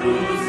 Cruz.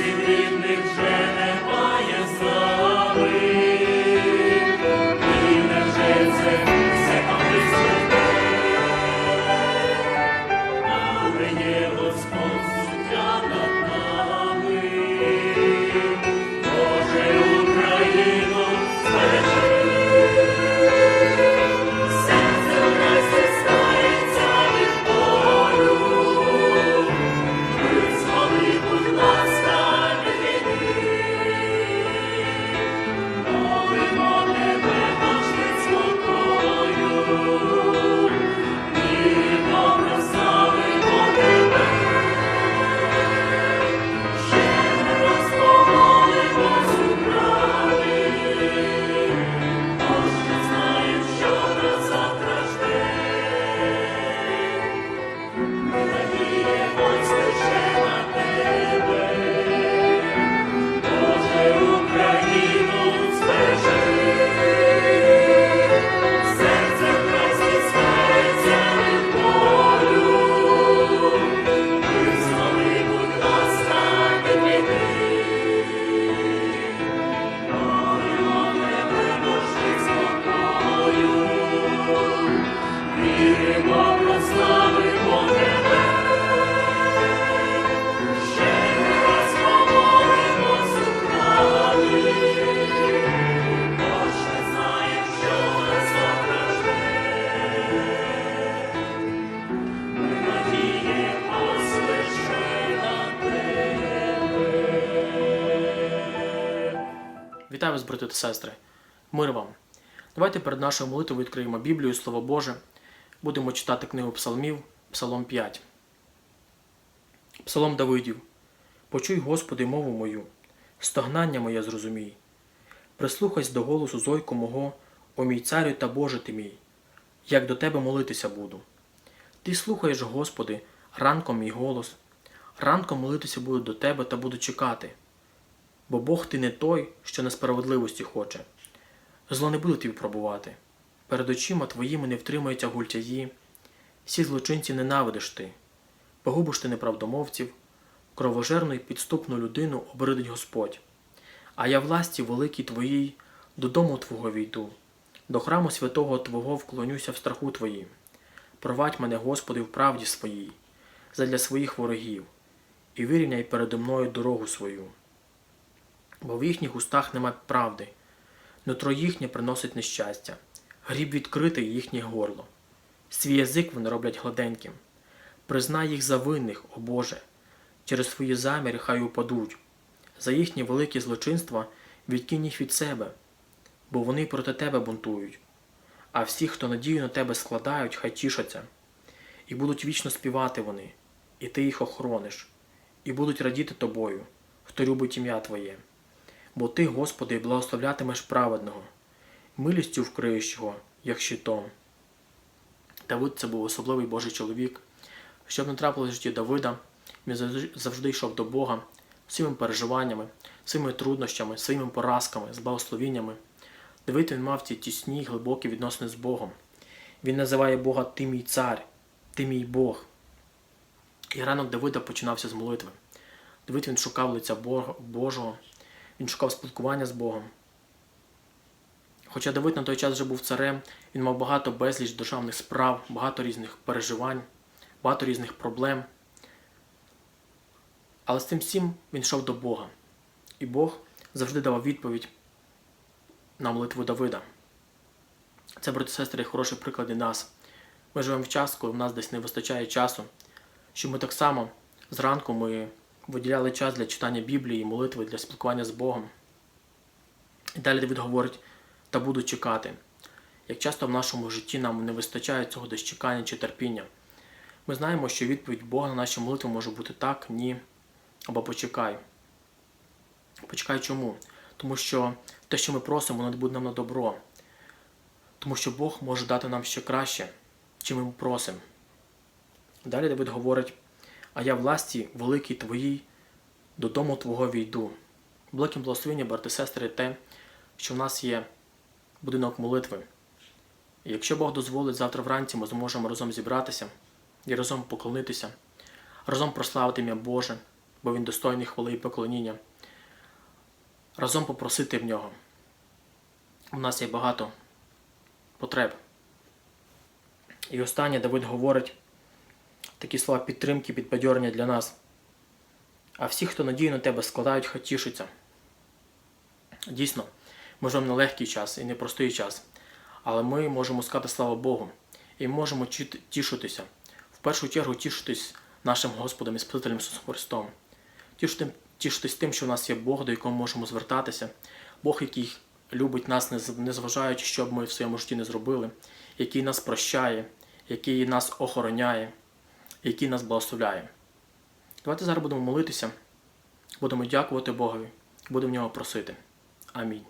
Вас, брати та сестри. Мир вам. Давайте перед нашою молитвою відкриємо Біблію, Слово Боже. Будемо читати книгу Псалмів, Псалом 5. Псалом Давидів. Почуй, Господи, мову мою, стогнання моє зрозумій. Прислухайся до голосу зойку мого, о мій царю та Боже ти мій, як до тебе молитися буду. Ти слухаєш, Господи, ранком мій голос, ранком молитися буду до тебе та буду чекати. Бо Бог ти не той, що несправедливості хоче. Зло не буде тобі пробувати. Перед очима твоїми не втримаються гультяї, всі злочинці ненавидиш ти, погубиш ти неправдомовців, кровожерну й підступну людину обридить Господь. А я власті великій твоїй додому Твого війду, до храму святого Твого вклонюся в страху Твоїм. Провадь мене, Господи, в правді своїй, задля своїх ворогів, і вирівняй передо мною дорогу свою. Бо в їхніх устах нема правди, нутро їхнє приносить нещастя, гріб відкритий їхнє горло. Свій язик вони роблять гладеньким. Признай їх за винних, о Боже, через свої заміри хай упадуть. За їхні великі злочинства відкинь їх від себе, бо вони проти тебе бунтують. А всі, хто надію на тебе складають, хай тішаться, і будуть вічно співати вони, і ти їх охорониш, і будуть радіти тобою, хто любить ім'я Твоє. Бо ти, Господи, благословлятимеш праведного, милістю вкриєш його, як щитом. Давид це був особливий Божий чоловік. Щоб не трапилось в житті Давида, він завжди йшов до Бога своїми переживаннями, своїми труднощами, своїми поразками, з благословіннями. Давид він мав ці тісні, глибокі відносини з Богом. Він називає Бога Ти мій цар, Ти мій Бог. І ранок Давида починався з молитви. Давид він шукав лиця Божого, він шукав спілкування з Богом. Хоча Давид на той час вже був царем, він мав багато безліч державних справ, багато різних переживань, багато різних проблем. Але з тим всім він йшов до Бога. І Бог завжди давав відповідь на молитву Давида. Це, брати сестри, хороший приклад і нас. Ми живемо в час, коли в нас десь не вистачає часу, щоб ми так само зранку ми виділяли час для читання Біблії, молитви, для спілкування з Богом. І далі Давид говорить, та буду чекати. Як часто в нашому житті нам не вистачає цього десь чекання чи терпіння. Ми знаємо, що відповідь Бога на наші молитви може бути так, ні, або почекай. Почекай чому? Тому що те, що ми просимо, воно буде нам на добро. Тому що Бог може дати нам ще краще, чим ми просимо. Далі Давид говорить, а я власті великій твоїй, додому Твого війду. Великим благословенням, брати сестри, те, що в нас є будинок молитви. І якщо Бог дозволить, завтра вранці ми зможемо разом зібратися і разом поклонитися, разом прославити ім'я Боже, бо Він достойний хвали і поклоніння, разом попросити в нього. У нас є багато потреб. І останнє Давид говорить такі слова підтримки, підбадьорення для нас. А всі, хто надію на тебе складають, хай тішаться. Дійсно, ми живемо на легкий час і непростий час, але ми можемо сказати слава Богу і можемо тішитися. В першу чергу тішитись нашим Господом і Спасителем Ісусом Христом. Тішитись тим, що в нас є Бог, до якого можемо звертатися, Бог, який любить нас, незважаючи, що б ми в своєму житті не зробили, який нас прощає, який нас охороняє, який нас благословляє. Давайте зараз будемо молитися, будемо дякувати Богові, будемо в нього просити. Амінь.